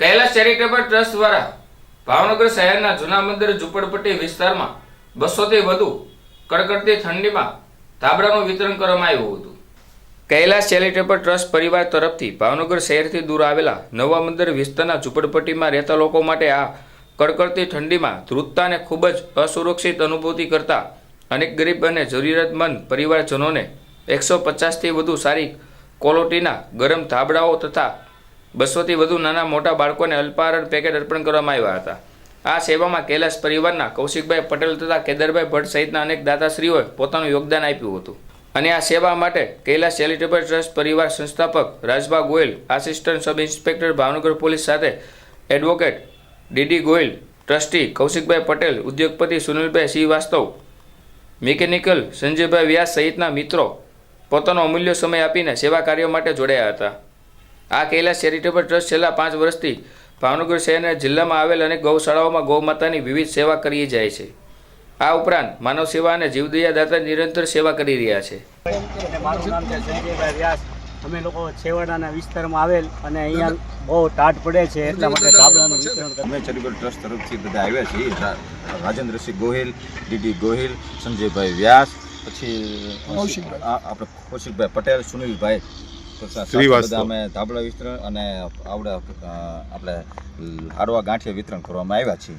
Kailash charitable trust દ્વારા ભાવનગર શહેરના જૂના મંદિર ઝુંપડપટ્ટી વિસ્તારમાં બસોથી વધુ કડકડતી ઠંડીમાં ધાબળાનું વિતરણ કરવામાં આવ્યું હતું. કૈલાસ ચેરિટેબલ ટ્રસ્ટ પરિવાર તરફથી ભાવનગર શહેરથી દૂર આવેલા નવા મંદિર વિસ્તારના ઝુંપડપટ્ટીમાં રહેતા લોકો માટે આ કડકડતી ઠંડીમાં ધ્રુતતાને ખૂબ જ અસુરક્ષિત અનુભૂતિ કરતા અનેક ગરીબ અને જરૂરિયાતમંદ પરિવારજનોને એકસો પચાસથી વધુ સારી ક્વોલિટીના ગરમ ધાબળાઓ તથા બસોથી વધુ નાના મોટા બાળકોને અલ્પાહાર પેકેટ અર્પણ કરવામાં આવ્યા હતા. આ સેવામાં કૈલાસ પરિવારના કૌશિકભાઈ પટેલ તથા કેદારભાઈ ભટ્ટ સહિતના અનેક દાતાશ્રીઓએ પોતાનું યોગદાન આપ્યું હતું. અને આ સેવા માટે કૈલાસ ચેરિટેબલ ટ્રસ્ટ પરિવાર સંસ્થાપક Rajbha Goyal, assistant sub inspector Bhavnagar police સાથે advocate DD Goyal, trustee Kaushikbhai Patel, ઉદ્યોગપતિ સુનિલભાઈ શ્રીવાસ્તવ, મિકેનિકલ સંજયભાઈ વ્યાસ સહિતના મિત્રો પોતાનો અમૂલ્ય સમય આપીને સેવા કાર્યો માટે જોડાયા હતા. આ કૈલાસ ચેરિટેબલ ટ્રસ્ટ છેલ્લા પાંચ વર્ષથી ભાવનગર શહેરના જિલ્લામાં આવેલ અનેક ગૌશાળાઓમાં ગૌમાતાની વિવિધ સેવા કરી જાય છે. આ ઉપરાંત માનવ સેવા અને જીવદયા દાતા નિરંતર સેવા કરી રહ્યા છે. મારું નામ છે સંજયભાઈ વ્યાસ. અમે લોકો છેવાડાના વિસ્તારમાં આવેલ અને અહીંયા બહુ ટાટ પડે છે એટલા માટે ગાબડાનું વિતરણ અમે ચેરિટેબલ ટ્રસ્ટ તરફથી બધા આવ્યા છીએ. રાજેન્દ્રસિંહ ગોહિલ ડીડી ગોહિલ સંજયભાઈ વ્યાસ પછી આપણે કૌશિકભાઈ પટેલ સુનિલભાઈ શ્રીવાસ્તવ. અમે ધાબળા વિતરણ અને આવડા આપણે હાડવા ગાંઠિયા વિતરણ કરવામાં આવ્યા છીએ